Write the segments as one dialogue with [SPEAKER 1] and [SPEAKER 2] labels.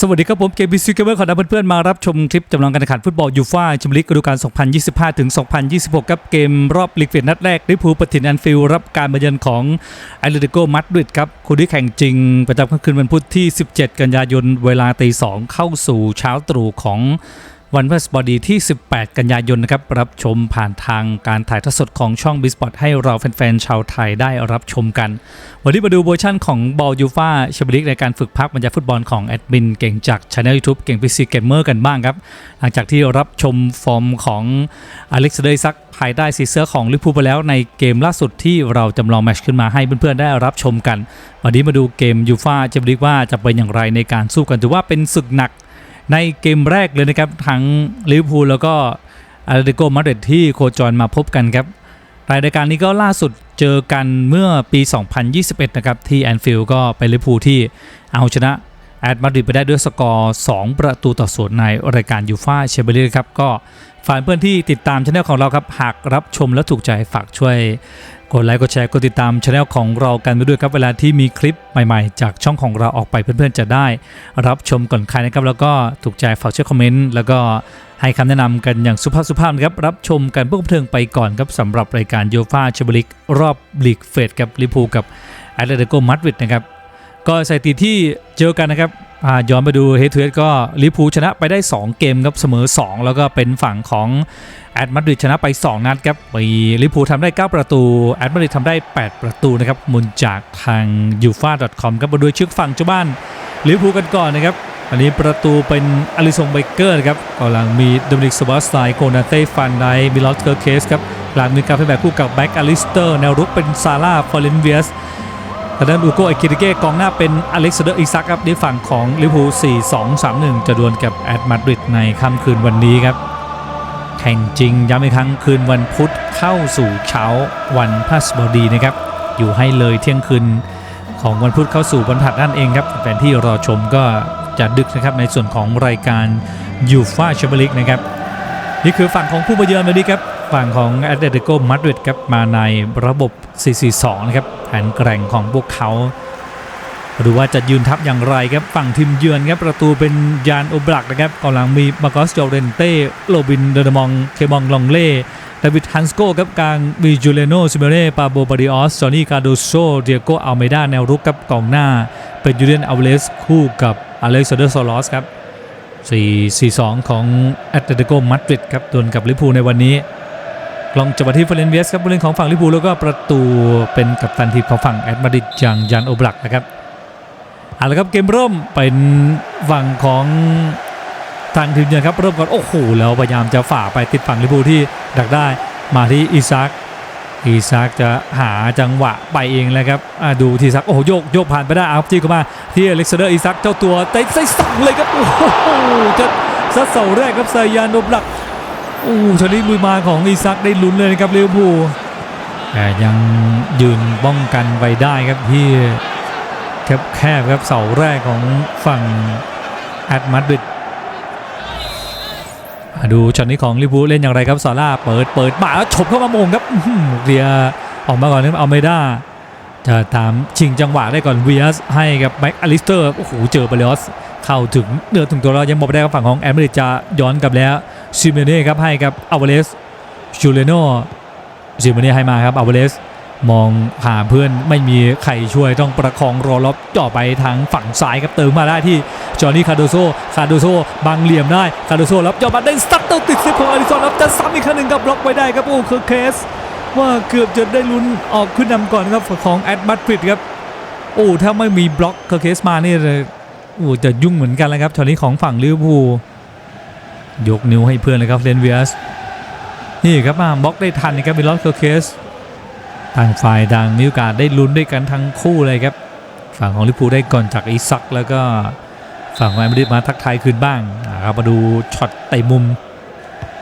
[SPEAKER 1] สวัสดีครับผมเกมบิซิเกมเมอร์ขอรับเพื่อนๆมารับชมคลิปจำลองการแข่งขันฟุตบอลยูฟ่าแชมเปี้ยนลีกฤดูกาล 2025 ถึง 2026 ครับเกมรอบลีกเฟสนัดแรกลิเวอร์พูลปฏิทินแอนฟิลด์รับการมาเยือนของแอตเลติโกมาดริดครับคู่ที่แข่งจริง ประจำค่ำคืนวันพุธที่ 17 กันยายนเวลาตี2เข้าสู่เช้าตรู่ของ วันพฤหัสบดีที่ 18 กันยายนนะครับ รับชมผ่านทางการถ่ายทอดสดของช่องบิสปอร์ตให้เราแฟนๆ ชาวไทยได้รับชมกัน วันนี้มาดูเวอร์ชั่นของบอลยูฟาแชมเปี้ยนลีกในการฝึกพักบรรยายฟุตบอลของแอดมินเก่งจากช anel YouTube เก่งพีซีเกมเมอร์กันบ้างครับ หลังจากที่รับชมฟอร์มของอเล็กซานเดอร์ซักภายใต้สีเสื้อของลิเวอร์พูลไปแล้วในเกมล่าสุดที่เราจำลองแมชขึ้นมาให้เพื่อนๆ ได้รับชมกัน วันนี้มาดูเกมยูฟาแชมเปี้ยนลีกว่าจะเป็นอย่างไรในการสู้กันถือว่าเป็นศึกหนัก ในเกมแรกเลยนะครับทั้งลิเวอร์พูลแล้วก็อาร์เตโกมาดริดที่โคจรมาพบกันครับรายการนี้ก็ล่าสุดเจอกันเมื่อปี 2021 นะครับ ที่แอนฟิลด์ก็เป็นลิเวอร์พูลที่เอาชนะแอดมาดริดไปได้ด้วยสกอร์ 2 ประตูต่อศูนย์ในรายการยูฟ่าแชมเปี้ยนลีกครับ ก็ฝากเพื่อนที่ติดตามช anel ของเราครับ หากรับชมและถูกใจฝากช่วย กดไลค์กดแชร์กดติดตามช anel ของเรากันไปด้วยครับ เวลาที่มีคลิปใหม่ๆ จากช่องของเราออกไปเพื่อนๆจะได้ รับชมก่อนใครนะครับ แล้วก็ถูกใจฝากช่วยคอมเมนต์แล้วก็ให้คำแนะนำกันอย่างสุภาพสุภาพนะครับ รับชมกันเพื่อเพลิงไปก่อนครับสำหรับรายการโยฟาเชบาลิก รอบลีกเฟดกับลิพูกับแอตเลติโกมาดริดนะครับ ก็สถิติที่เจอกันนะครับย้อนไปดูเฮดทูเฮดก็ลิพูชนะไปได้ 2 เกมครับเสมอ 2 แล้วก็เป็นฝั่งของแอตมาดริดชนะไป 2 นัดครับมีลิพูทำได้ 9 ประตูแอตมาดริดทำได้ 8 ประตูนะครับมุนจากทาง u f a c o m ครับมาดูชื่อฝั่งเจ้าบ้านลิพูกันก่อนนะครับอันนี้ประตูเป็นอลิซงเบเกอร์ครับกำลังมีโดมินิกสวาสไตโกนาเต้ฟันไดมิลอสเกอร์เคสครับหลังมีการเปลี่ยนแปลงคู่กับแบ็กอลิสเตอร์แนวรุกเป็นซาร่าฟอร์เรนเวียส ทางด้านอูโกเอกิริเก้กองหน้าเป็นอเล็กซานเดอร์อิซักครับในฝั่งของลิเวอร์พูล4 2 3 1 จะดวลกับแอตมาดริดในค่ำคืนวันนี้ครับ แข่งจริงย้ำอีกครั้งคืนวันพุธเข้าสู่เช้าวันพฤหัสบดีนะครับ อยู่ให้เลยเที่ยงคืนของวันพุธเข้าสู่วันผัดนั่นเองครับแฟนที่รอชมก็จะดึกนะครับในส่วนของรายการยูฟ่าแชมเปี้ยนลีกนะครับนี่คือฝั่งของผู้มาเยือนวันนี้ครับ ฝั่งของแอตเลติโกมาดริดครับมาในระบบ 4-4-2 นะครับแผนแกร่งของพวกเขามาดูว่าจะยืนทับอย่างไรครับฝั่งทีมเยือนครับประตูเป็นยานโอบลักนะครับกองหลังมีมาร์กสโจเรนเต้โรบินเดอร์มองเคมองลองเล่ดาวิดฮันสโกครับกลางมีจูเลโนซิเมเน่ปาโบบาริออสจอนี่คาโดโซเดียโกอัลเมดาแนวรุกครับกองหน้า เป็นยูเลียนอัลเลสคู่กับอเล็กซานเดอร์โซลอสครับ4-4-2 ของแอตเลติโกมาดริดครับดวลกับลิเวอร์พูลในวันนี้ ลองจับที่เฟรนเวียสครับผู้เล่นของฝั่งลิเวอร์พูลแล้วก็ประตูเป็นกัปตันทีมของฝั่งแอตมาดริดอย่างยันโอบลักนะครับเอาละครับเกมเริ่มเป็นฝั่งของทางทีมเยือนครับเริ่มก่อนโอ้โหแล้วพยายามจะฝ่าไปติดฝั่งลิเวอร์พูลที่ดักได้มาที่อีซักอีซักจะหาจังหวะไปเองแล้วครับดูทีซักโอ้โหโยกโยกผ่านไปได้อาจี้เข้ามาที่อเล็กซานเดอร์อีซักเจ้าตัวเตะใส่สั่งเลยครับโอ้โหจะซัดเสาแรกครับไซยานโอบลัก โอ้ชนิดลุยมาของอีซักได้ลุ้นเลยนะครับลิเวอร์พูลแต่ยังยืนป้องกันไว้ได้ครับที่แคบแคบครับเสาแรกของฝั่งแอตมาดริดมาดูช็อตนี้ของลิเวอร์พูลเล่นอย่างไรครับซาร่าเปิดเปิดมาแล้วฉบเข้ามามงครับอื้อหือเรียออกมาก่อนนะครับเอาไม่ได้จะตามชิงจังหวะได้ก่อนเวียสให้กับแม็กอลิสเตอร์โอ้โหเจอเบลอสเข้าถึงเดือถึงตัวเรายังบอกไม่ได้ครับฝั่งของแอมาดริดจะย้อนกลับแล้ว ซิเมเน่ครับให้กับอาวาเลสชูเลโนซิเมเน่ให้มาครับอาวาเลสมองหาเพื่อนไม่มีใครช่วยต้องประคองรอล็อบจ่อไปทางฝั่งซ้ายครับเติมมาได้ที่จอห์นี่คาโดโซคาโดโซบังเหลี่ยมได้คาโดโซรับจ่อมาได้สตั๊ดเตอร์ติดซิปของอลิซอนรับจะซ้ำอีกครั้งหนึ่งกับบล็อกไว้ได้ครับโอ้เคอร์เคส ว่าเกือบจะได้ลุ้นออกขึ้นนำก่อนครับของแอดบัตฟิดครับโอ้ถ้าไม่มีบล็อกเคอร์เคสมานี่ยโอ้จะยุ่งเหมือนกันเลยครับช็อตนี้ของฝั่งลิเวอร์พูล ยกนิ้วให้เพื่อนเลยครับเลนเวียสนี่ครับมาบล็อกได้ทันนะครับวิลลอสเคอร์เคสต่างฝ่ายต่างมีโอกาสได้ลุ้นด้วยกันทั้งคู่เลยครับ ฝั่งของลิเวอร์พูได้ก่อนจากอีซักแล้วก็ฝั่งของแอมริดมาทักทายคืนบ้างนะครับมาดูช็อตเตะมุม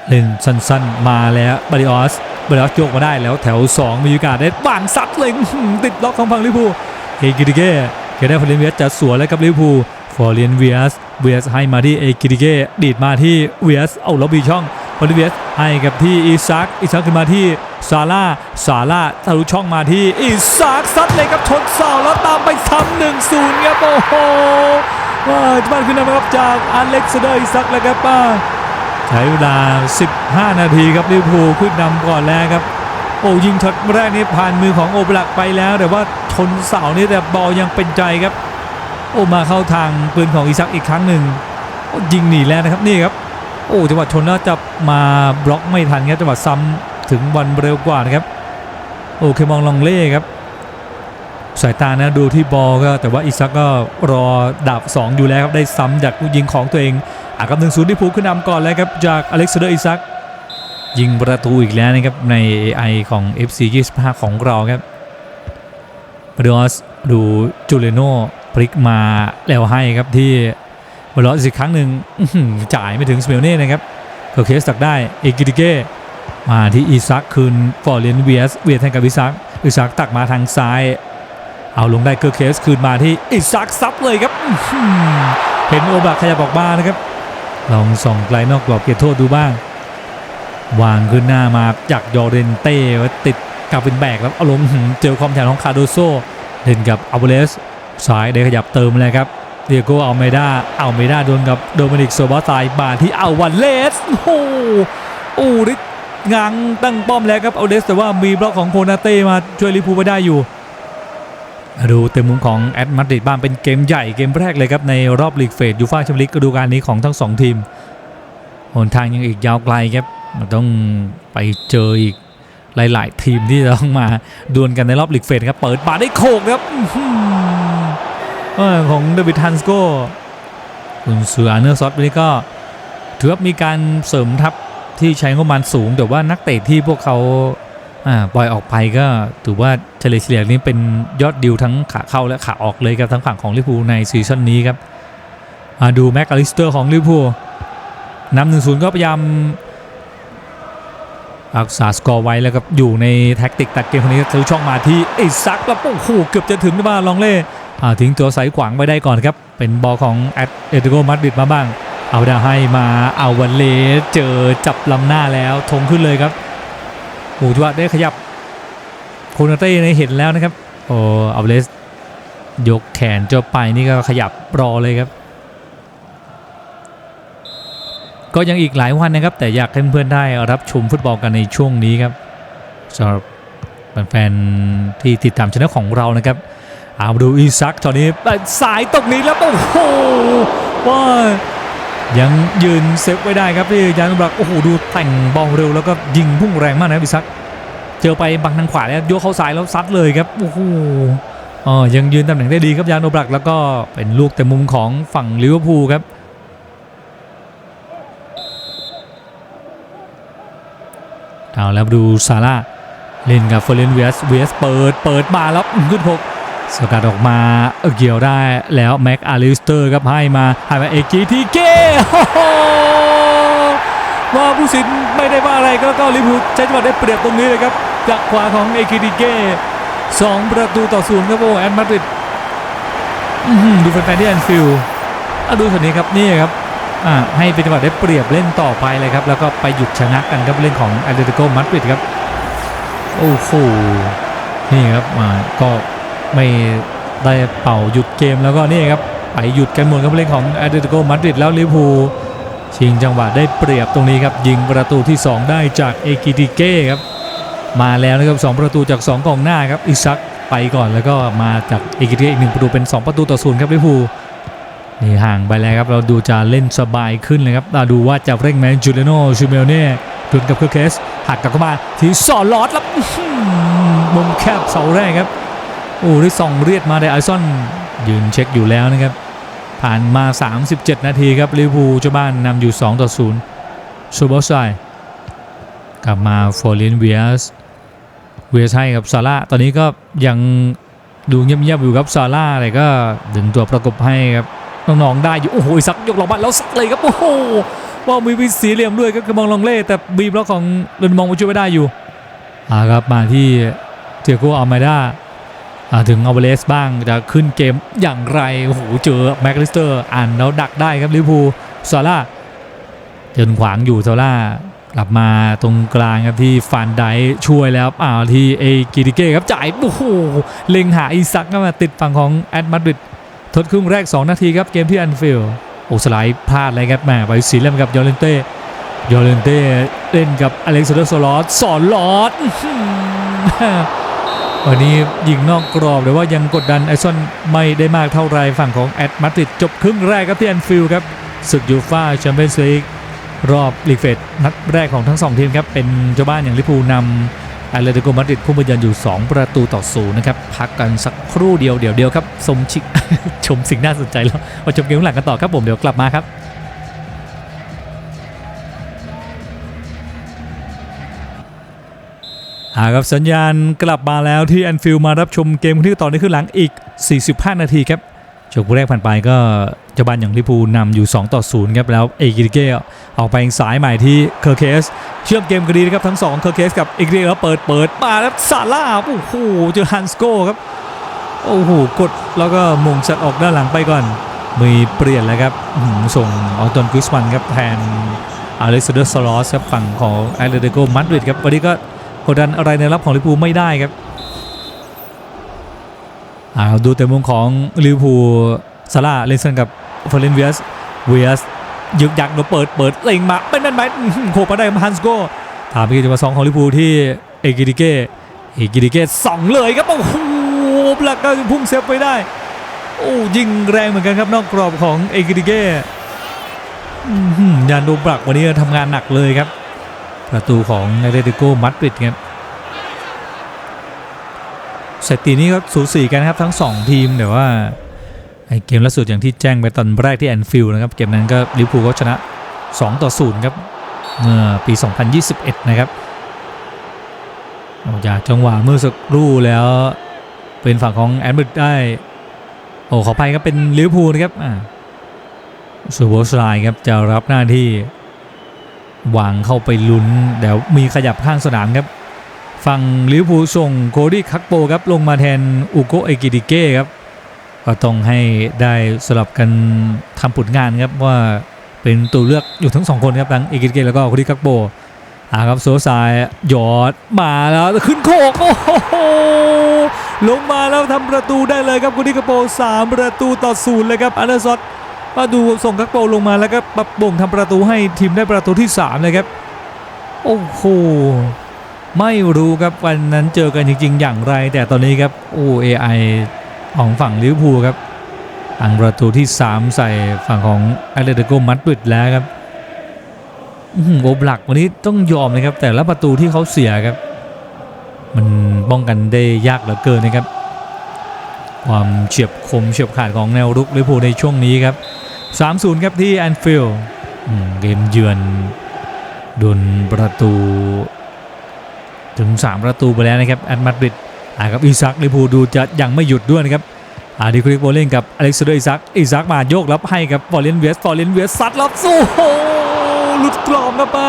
[SPEAKER 1] เล่นสั้นๆมาแล้วบาริออสบาริออสโยกมาได้แล้วแถว 2 มีโอกาสได้วางซัดเลยติดล็อกของฝั่งลิเวอร์พูเฮกิดิเก้เกได้ฟอร์เรนเวียสจะสวนแล้วกับลิเวอร์พู ฟอร์เรียนเวียสเวียสให้มาที่เอกิริเกดีดมาที่เวียสเอาแล้วมีช่องฟอร์เรียนเวียสให้กับที่อีซักอีซักขึ้นมาที่ซาร่าซาร่าทะลุช่องมาที่อีซักซัดเลยครับชนเสาแล้วตามไปซ้ำหนึ่งศูนย์ครับโอ้โหว่าจะบ้าขึ้นนำครับจากอเล็กซานเดอร์อิซักแล้วครับป้าใช้เวลา 15 นาทีครับลิเวอร์พูลขึ้นนำก่อนแล้วครับ โอ้ยิงช็อตแรกนี่ผ่านมือของโอเบลักไปแล้ว แต่ว่าชนเสานี่แต่บอลยังเป็นใจครับ โอ้มาเข้าทางปืนของอิซักอีกครั้งหนึ่งยิงหนีแล้วนะครับนี่ครับโอ้จังหวะชนแล้วจะมาบล็อกไม่ทันครับจังหวะซ้ำถึงบอลเร็วกว่านะครับโอเคมองลองเล่ครับ สายตานะดูที่บอลก็แต่ว่าอิซักก็รอดับ2 อยู่แล้วครับได้ซ้ำจากลูกยิงของตัวเองอะครับหนึ่งศูนย์ที่ผูขึ้นนำก่อนแล้วครับจากอเล็กซานเดอร์อิซักยิงประตูอีกแล้วนะครับใน AI ของ FC 25 ของเราครับมาดูอสดูจูเลโน พลิกมาแล้วให้ครับที่บอลลอสอีกครั้งหนึ่งจ่ายไม่ถึงสเมลเน่นะครับเคอร์เคสตักได้เอกิติเก้มาที่อีซักคืนฟอร์เรนเวียสเวียสให้กับอิซักอิซักตักมาทางซ้าย เอาลงได้เกอร์เคสคืนมาที่อิซักซับเลยครับเห็นโอบักขยับออกมานะครับลองส่องไกลนอกกรอบเขตโทษดูบ้าง วางขึ้นหน้ามาจากยอเรนเต้ติดกับเป็นแบกแล้วอาลงหืมเจอความแถมของคาโดโซเล่นกับอัลเบเลส ซ้ายได้ขยับเติมเลยครับเดียโกเอาเมด้าเอาเมด้าโดนกับโดมินิกโซบาตายบาที่เอาวันเลสโอ้โหโอ้ได้งังตั้งป้อมแล้วครับเอาเลสแต่ว่ามีบล็อกของโคนาเต้มาช่วยลิเวอร์พูไว้ได้อยู่ ดูเต็มมุมของแอดมาดริดบ้างเป็นเกมใหญ่เกมแรกเลยครับ ในรอบลีกเฟสยูฟ่าแชมเปี้ยนลีกฤดูกาลนี้ของทั้งสองทีมหนทางยังอีกยาวไกลครับมันต้องไปเจออีกหลาย ๆ ทีมที่จะต้องมาดวลกันในรอบลีกเฟสครับเปิดบาได้โขกครับ ของเดวิดฮันสโกคุณเสืออาเนอร์ซอตวันนี้ก็ถือว่ามีการเสริมทัพที่ใช้งบประมาณสูง แต่ว่านักเตะที่พวกเขาปล่อยออกไปก็ถือว่าเฉลี่ยเฉลี่ยนี้เป็นยอดดิวทั้งขาเข้าและขาออกเลยครับทั้งฝั่งของลิพูในซีซั่นนี้ครับมาดูแม็กอลิสเตอร์ของลิพูนำหนึ่งศูนย์ก็พยายามรักษาสกอร์ไว้แล้วก็อยู่ในแท็กติกตัดเกมคนนี้ทะลุช่องมาที่ไอ้ซักแล้วโอ้โหเกือบจะถึงบ้าลองเล่ ทิ้งตัวสายขวางไปได้ก่อนครับ เป็นบอลของแอตเอติโกมาดริดมาบ้าง เอาดาให้มาเอาวันเลเจอจับลำหน้าแล้วทงขึ้นเลยครับโอ้จังหวะได้ขยับโคนาเต้ในเห็นแล้วนะครับโอ้เอาเลสยกแขนจะไปนี่ก็ขยับรอเลยครับ ก็ยังอีกหลายวันนะครับ แต่อยากให้เพื่อนๆได้รับชมฟุตบอลกันในช่วงนี้ครับสำหรับแฟนๆที่ติดตามช่องของเรานะครับ อามาดูอีซักตอนนี้สายตกนี้แล้ว โอ้โหว่ายังยืนเซฟไว้ได้ครับที่ยานบลักโอ้โหดูแต่งบอลเร็วแล้วก็ยิงพุ่งแรงมากนะครับอีซัก เจอไปบังทางขวาแล้วโยกเข้าซ้ายแล้วซัดเลยครับโอ้โหอ๋อยังยืนตำแหน่งได้ดีครับยานโอบลักแล้วก็เป็นลูกแต่มุมของฝั่งลิเวอร์พูลครับเอาแล้วดูซาร่าเล่นกับเฟอร์เรนเวียสเวียสเปิดเปิดมาแล้วขึ้นหก สกัดออกมาเออเกี่ยวได้แล้วแม็กอาริสเตอร์ครับให้มาให้มาเอกีทีเก้ว่าผู้สินไม่ได้ว่าอะไรก็ก็ลิพูใช้จังหวะได้เปรียบตรงนี้เลยครับ จากขวาของเอกีทีเก้สองประตูต่อศูนย์ครับโอ้แอนมาดริดดูแฟนๆที่แอนฟิลด์อะดูช็อตนี้ครับนี่ครับให้เป็นจังหวะได้เปรียบเล่นต่อไปเลยครับ แล้วก็ไปหยุดชะงักกันครับเล่นของแอตเลติโกมาดริดครับ โอ้โหนี่ครับก็ ไม่ได้เป่าหยุดเกมแล้วก็นี่ครับไปหยุดกันหมดครับเล่นของแอตเลติโกมาดริดแล้วลิเวอร์พูลชิงจังหวะได้เปรียบตรงนี้ครับ ยิงประตูที่ 2 ได้จากเอกิติเก้ครับ มาแล้วนะครับสองประตูจาก 2กองหน้าครับอิซักไปก่อนแล้วก็มาจากเอกิติเก้อีกหนึ่งประตูเป็น 2 ประตูต่อศูนย์ครับลิเวอร์พูลนี่ห่างไปแล้วครับ เราดูจะเล่นสบายขึ้นเลยครับเราดูว่าจะเร่งไหมจูเลโนชูเมลเน่ดุนกับเคอร์เคสหักกลับเข้ามาที่สอนลอดแล้วมุมแคบเสาแรกครับ โอ้ได้ส่องเรียดมาไดไอซอน ยืนเช็คอยู่แล้วนะครับ ผ่านมา 37 นาทีครับลิเวอร์พูลเจ้าบ้านนำอยู่ 2 ต่อ0ซูเปอร์ไซกลับมาฟอร์เรนเวียสเวียสให้กับซาร่าตอนนี้ก็ยังดูเงียบๆอยู่ครับซาร่าแต่ก็ดึงตัวประกบให้ครับน้องๆได้อยู่โอ้โหสักยกหลอกบ้านแล้วสักเลยครับโอ้โหว่ามีวิสีเหลี่ยมด้วยก็คือมองลองเล่แต่บีบล็อกของเรนมองมาช่วยไม่ได้อยู่อ่าครับมาที่เทียโกอัลไมด้าอ่า ถึงอเวเลสบ้างจะขึ้นเกมอย่างไรโอ้โหเจอแม็กลิสเตอร์อ่านแล้วดักได้ครับลิพูซาร่าเดินขวางอยู่ซาร่ากลับมาตรงกลางครับที่ฟานไดช่วยแล้วอ่าที่เอกิติเก้ครับจ่ายโอ้โหเล็งหาอีซักเข้ามาติดฝั่งของแอดมาดริดทดครึ่งแรก 2 นาทีครับเกมที่อันฟิลโอ้สไลด์พลาดเลยครับแม่ไปสีเล่มกับยอร์เลนเต้ยอร์เลนเต้เล่นกับอเล็กซานเดอร์โซลอสสอนลอด วันนี้ยิงนอกกรอบแต่ว่ายังกดดันไอซอนไม่ได้มากเท่าไรฝั่งของแอตมาดริดจบครึ่งแรกครับที่แอนฟิลด์ครับศึกยูฟ่าแชมเปี้ยนส์ลีกรอบลีกเฟสนัดแรกของทั้งสองทีมครับเป็นเจ้าบ้านอย่างลิเวอร์พูนำอาเลติโกมาดริดผู้มาเยือนอยู่ 2 ประตูต่อศูนย์นะครับพักกันสักครู่เดียวเดี๋ยวเดียวครับชมชิชมสิ่งน่าสนใจแล้วมาชมเกมหลังกันต่อครับผมเดี๋ยวกลับมาครับ หาครับสัญญาณกลับมาแล้วที่แอนฟิลด์มารับชมเกมที่ต่อในขึ้นหลังอีก 45 นาทีครับช่วงผู้แรกผ่านไปก็เจ้าบ้านอย่างลิเวอร์พูนำอยู่ 2 ต่อ 0 ครับ แล้วเอกิริเก้ออกไปสายใหม่ที่เคอร์เคส เชื่อมเกมกันดีนะครับ ทั้ง 2 เคอร์เคสกับเอกิริเก้แล้วเปิดเปิดมาแล้วซาร่าโอ้โหเจอฮันสโก้ครับ โอ้โห กดแล้วก็มงสัดออกด้านหลังไปก่อน มีเปลี่ยนแล้วครับ ส่งออตอนกริสมันครับแทนอเล็กซานเดอร์สลอสครับฝั่งของแอตเลติโกมาดริดครับวันนี้ก็ กดดันอะไรในรับของลิเวอร์พูลไม่ได้ครับอ่าดูแต่มุมของลิเวอร์พูลซาร่าเลนสันกับเฟรนเวียสเวียสยึกยักโดนเปิดเปิดเล็งมาเป็นนั่นไหมอื้อหือโขกมาได้ฮันสโกถามไปที่จังหวะสองของลิเวอร์พูลที่เอกิดิเกเอกิดิเกสองเลยครับโอ้โหหลักก็พุ่งเซฟไปได้โอ้ยิงแรงเหมือนกันครับนอกกรอบของเอกิดิเก้อื้อหือยานโดบรักวันนี้ทำงานหนักเลยครับ ประตูของเอเดติโกมัดริดครับสถิตินี้ก็สูสีกันนะครับทั้ง 2 ทีมแต่ว่าเกมล่าสุดอย่างที่แจ้งไปตอนแรกที่แอนฟิลด์นะครับ เกมนั้นก็ลิเวอร์พูลก็ชนะ 2 ต่อ 0 ครับเมื่อปี 2021 นะครับอ้จากจังหวะเมื่อสักครู่แล้วเป็นฝั่งของแอนบิร์ตได้ โอ้ขออภัยครับเป็นลิเวอร์พูลนะครับอ่าส่วนวอสไลน์ครับจะรับหน้าที่ วางเข้าไปลุ้นเดี๋ยวมีขยับข้างสนามครับฝั่งลิเวอร์พูลส่งโคดี้คักโปครับลงมาแทนอุโกเอกิดิเก้ครับก็ต้องให้ได้สลับกันทำผลงานครับว่าเป็นตัวเลือกอยู่ทั้งสองคนครับทั้งเอกิดิเก้แล้วก็โคดี้คักโปอ่าครับโซซายหยอดมาแล้วขึ้นโคกโอ้โหลงมาแล้วทำประตูได้เลยครับกุดิกโปสามประตูต่อศูนย์เลยครับอันเดอร์ซอต มาดูส่งกักโปลงมาแล้วก็ปรับบ่งทำประตูให้ทีมได้ประตูที่3เลยครับโอ้โหไม่รู้ครับวันนั้นเจอกันจริงๆ อย่างไร แต่ตอนนี้ครับโอ้ AI ของฝั่งลิเวอร์พูลครับอังประตูที่ 3 ใส่ฝั่งของแอตเลติโกมาดริดแล้วครับหือโอบลักวันนี้ต้องยอมนะครับ แต่ละประตูที่เขาเสียครับ มันป้องกันได้ยากเหลือเกินนะครับ ความเฉียบคมเฉียบขาดของแนวรุกลิเวอร์พูลในช่วงนี้ครับ 3-0 ครับที่แอนฟิลด์เกมเยือนโดนประตู ถึง 3 ประตูไปแล้วนะครับแอตมาดริดอ่าครับอีซักลิพูดูจะยังไม่หยุดด้วยนะครับอาดิคริกโบเล่นกับอเล็กซานเดอร์อีซักอีซักมาโยกรับให้กับฟอร์เรนเวสฟอร์เรนเวสซัดรับสู้โอ้โหหลุดกรอบครับมา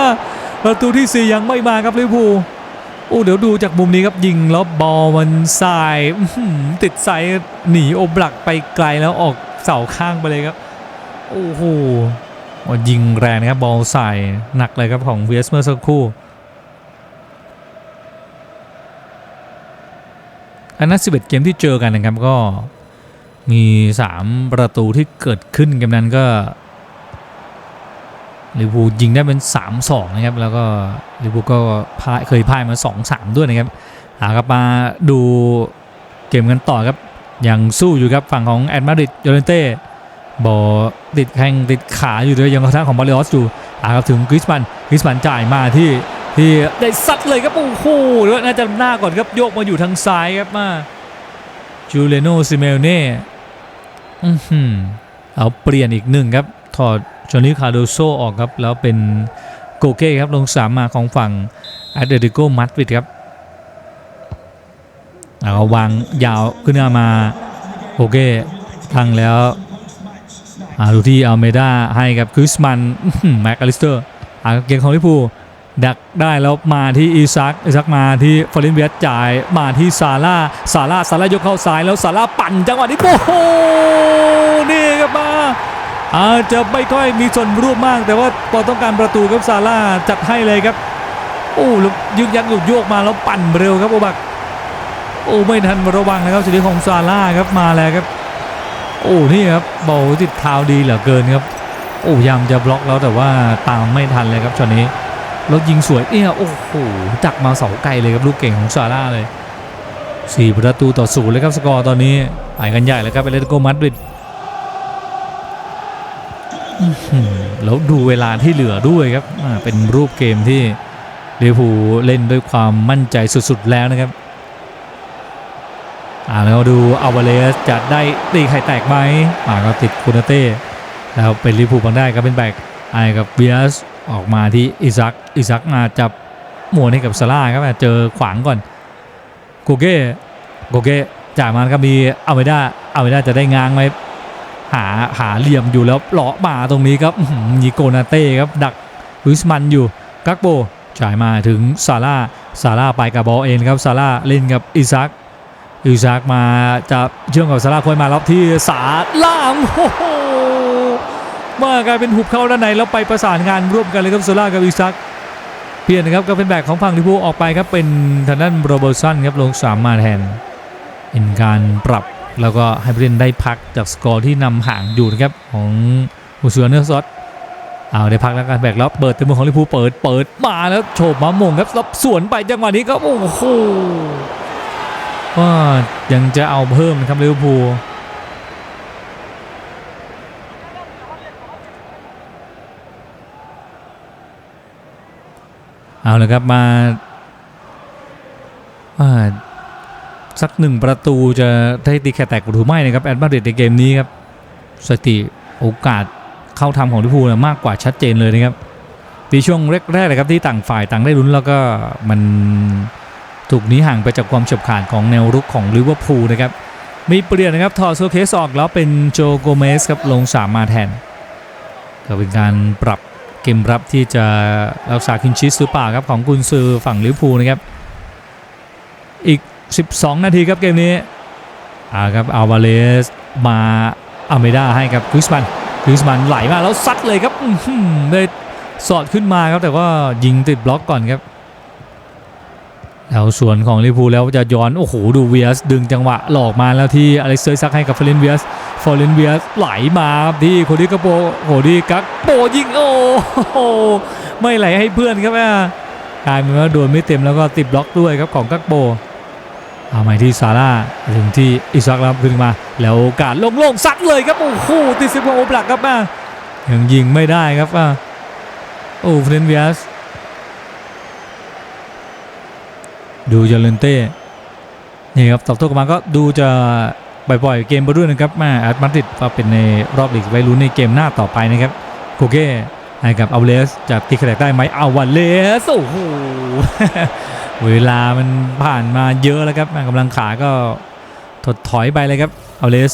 [SPEAKER 1] ประตูที่ 4 ยังไม่มาครับลิพูโอ้เดี๋ยวดูจากมุมนี้ครับยิงแล้วบอลมันสายติดไซด์หนีโอบลักไปไกลแล้วออกเสาข้างไปเลยครับ โอ้โหยิงแรงนะครับบอลใสายหนักเลยครับของเวสเมื่อสักครู่อันนั้น11 เกมที่เจอกันนะครับก็มี 3 ประตูที่เกิดขึ้นเกมนั้นก็ลิเวอร์พูลยิงได้เป็น 3-2 นะครับ แล้วก็ลิเวอร์พูลก็พ่ายเคยพ่ายมา 2-3 ด้วยนะครับหากลับมาดูเกมกันต่อครับ ยังสู้อยู่ครับฝั่งของแอดมาดริดโยเลนเต้ บอติดแข้งติดขาอยู่ด้วยยังกระทางของบาริออสอยู่หาครับถึงกริสมันกริสมันจ่ายมาที่ที่ได้ซัดเลยครับโอ้โหหรือว่าน่าจะหน้าก่อนครับโยกมาอยู่ทางซ้ายครับมาจูเลโนซิเมลเน่อื้อหือเอาเปลี่ยนอีกหนึ่งครับ ถอดจอนี่คาร์โดโซออกครับ แล้วเป็นโกเก้ครับลงสามมาของฝั่งแอตเลติโกมาดริดครับเอาวางยาวขึ้นมาโกเก้ทั้งแล้ว ดูที่อัลเมดาให้กับคริสมันแม็กอลิสเตอร์อ่าเกมของลิเวอร์พูลดักได้แล้วมาที่อีซักอีซักมาที่ฟอร์เรนเวียสจ่ายมาที่ซาร่าซาร่าซาร่ายกเข้าซ้ายแล้วซาร่าปั่นจังหวะนี้โอ้โหนี่ครับมาอาจจะไม่ค่อยมีส่วนร่วมมาก แต่ว่าพอต้องการประตูครับซาร่าจัดให้เลยครับโอ้ล้วยึกยักหยุดโยกมาแล้วปั่นเร็วครับโอบักโอ้ไม่ทันระวังนะครับชีวิของซาร่าครับมาแล้วครับ โอ้นี่ครับบอลติดเท้าดีเหลือเกินครับ โอ้ยามจะบล็อกแล้วแต่ว่าตามไม่ทันเลยครับช็อตนี้แล้วยิงสวยเนี่ยโอ้โหจักมาเสาไกลเลยครับลูกเก่งของซาร่าเลยสี่ประตูต่อศูนย์เลยครับสกอร์ตอนนี้ไปกันใหญ่เลยครับเอเลติโกมาดริดแล้วดูเวลาที่เหลือด้วยครับเป็นรูปเกมที่ลิเวอร์พูลเล่นด้วยความมั่นใจสุดๆแล้วนะครับ อ่าแล้วดูอัลวาเลสจะได้ตีไข่แตกไหมอ่าก็ติดคูนาเต้แล้วเป็นลิเวอร์พูบังได้ครับเป็นแบกไอ้กับเบียสออกมาที่อิซักอิซักมาจับหมวนให้กับซาร่าครับเจอขวางก่อนโกเก้โกเก้จ่ายมาครับมีอาเมด้าอาเมด้าจะได้ง้างไหมหาหาเหลี่ยมอยู่แล้วเลาะมาตรงนี้ครับมีโกนาเต้ครับดักลุส์มันอยู่กักโบจ่ายมาถึงซาร่าซาร่าไปกับบอลเองครับซาร่าเล่นกับอิซัก อิซากมาจะเชื่อมกับซาร่าควยมาล็อบที่สาล่างโอ้โหมากลายเป็นหุบเข้าด้านในแล้วไปประสานงานร่วมกันเลยครับซาร่ากับอิซักเปลี่ยนนะครับก็เป็นแบกของฝั่งลิพูออกไปครับเป็นทางด้านโรเบอร์สันครับลงสามมาแทนเป็นการปรับแล้วก็ให้ผู้เล่นได้พักจากสกอร์ที่นำห่างอยู่นะครับของมูเซอร์เนอร์ซอตเอาได้พักแล้วการแบกแล้วเปิดเต็มมือของลิพูเปิดเปิดมาแล้วโฉบมามงครับแล้วสวนไปจังหวะนี้ก็โอ้โห ก็ยังจะเอาเพิ่มนะครับลิเวอร์พูลเอาเลยครับมาอ่าสักหนึ่งประตูจะได้ตีแค่แตกหรือไม่นะครับแอดมาดริดในเกมนี้ครับสติโอกาสเข้าทำของลิเวอร์พูลเนี่ยมากกว่าชัดเจนเลยนะครับปีช่วงแรกๆเลยครับที่ต่างฝ่ายต่างได้ลุ้นแล้วก็มัน ถูกหนีห่างไปจากความเฉียบขาดของแนวรุกของลิเวอร์พูลนะครับ มีเปลี่ยนนะครับถอดโซเคสออกแล้วเป็นโจโกเมสครับลงสามมาแทน ก็เป็นการปรับเกมรับที่จะรักษาคินชิสหรือเปล่าครับของกุนซือฝั่งลิเวอร์พูลนะครับ อีก 12 นาทีครับเกมนี้อ่าครับอัลวาเลสมาอาเมด้าให้กับคริสมันคริสมันไหลมาแล้วซัดเลยครับเลยสอดขึ้นมาครับแต่ว่ายิงติดบล็อกก่อนครับ แล้วส่วนของลิเวอร์พูลแล้วจะย้อน โอ้โห ดูเวียส ดึงจังหวะหลอกมาแล้วที่อเล็กเซอร์ซักให้กับเฟรนเวียสฟอร์เรนเวียสไหลมาที่โคดี้กระโปโคดี้กักโปยิงโอ้โหไม่ไหลให้เพื่อนครับอ่กลายเป็นว่าโดนไม่เต็มแล้วก็ติดบล็อกด้วยครับของกักโปเอาใหม่ที่ซาร่าถึงที่อิซักแล้วขึ้นมาแล้วโอกาสโล่งๆซัดเลยครับโอ้โหติดสิบโอปลักครับอ่ยังยิงไม่ได้ครับอะโอ้เฟรนเวียส ดูยาเลนเต้นี่ครับตอบโต้กลับมาก็ดูจะปล่อยๆเกมไปด้วยนะครับมาแอดมาดริดก็เป็นในรอบลีกไว้ลุ้นในเกมหน้าต่อไปนะครับโคเก้ให้กับอัลเลสจะตีแขกได้ไหมเอาวันเลสโอ้โหเวลามันผ่านมาเยอะแล้วครับกำลังขาก็ถดถอยไปเลยครับอัลเลส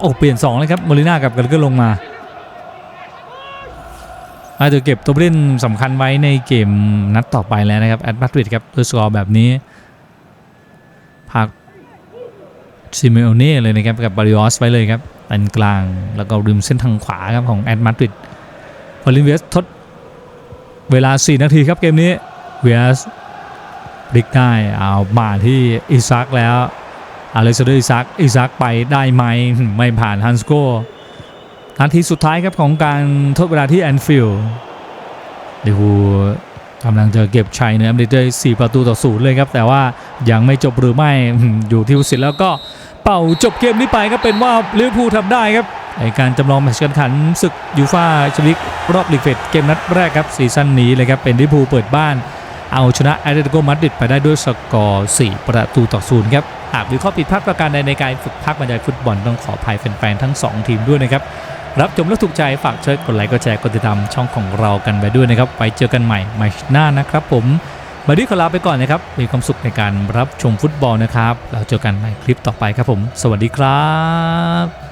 [SPEAKER 1] โอ้เปลี่ยน2เลยครับโมลิน่ากับกันก็ลงมา อาจจะเก็บตัวผู้เล่นสำคัญไว้ในเกมนัดต่อไปแล้วนะครับแอดมาดริดครับด้วยสกอร์แบบนี้พักซิเมโอเน่เลยนะครับกับบาริออสไว้เลยครับอันกลางแล้วก็ริมเส้นทางขวาครับของแอดมาดริดพอลินเวสทดเวลา 4 นาทีครับเกมนี้เวสพลิกได้เอามาที่อิซักแล้วอเล็กซานเดอร์อิซักอิซักไปได้ไหมไม่ผ่านฮันสโก นาทีสุดท้ายครับของการทดเวลาที่แอนฟิลด์ลิเวอร์พูลกำลังจะเก็บชัยเหนืออเมริกได้4ประตูต่อศูนย์เลยครับ แต่ว่ายังไม่จบหรือไม่อยู่ที่ผู้สินแล้วก็เป่าจบเกมนี้ไปก็เป็นว่าลิเวอร์พูลทำได้ครับในการจำลองแมตช์การแข่งขันศึกยูฟ่าแชมเปี้ยนลีกรอบลีกเฟดเกมนัดแรกครับซีซั่นนี้เลยครับเป็นลิเวอร์พูลเปิดบ้าน เอาชนะแอตเลติโกมาดริดไปได้ด้วยสกอร์ 4 ประตูต่อศูนย์ครับหากมีข้อผิดพลาดประการใดในการฝึกพักบรรยายฟุตบอลต้องขออภัยแฟนๆทั้งสองทีมด้วยนะครับ รับชมแล้วถูกใจฝากช่วยกดไลค์กดแชร์กดติดตามช่องของเรากันไปด้วยนะครับไปเจอกันใหม่ใหม่หน้านะครับ ผมมาดีขอลาไปก่อนนะครับ มีความสุขในการรับชมฟุตบอลนะครับ เราเจอกันในคลิปต่อไปครับผม สวัสดีครับ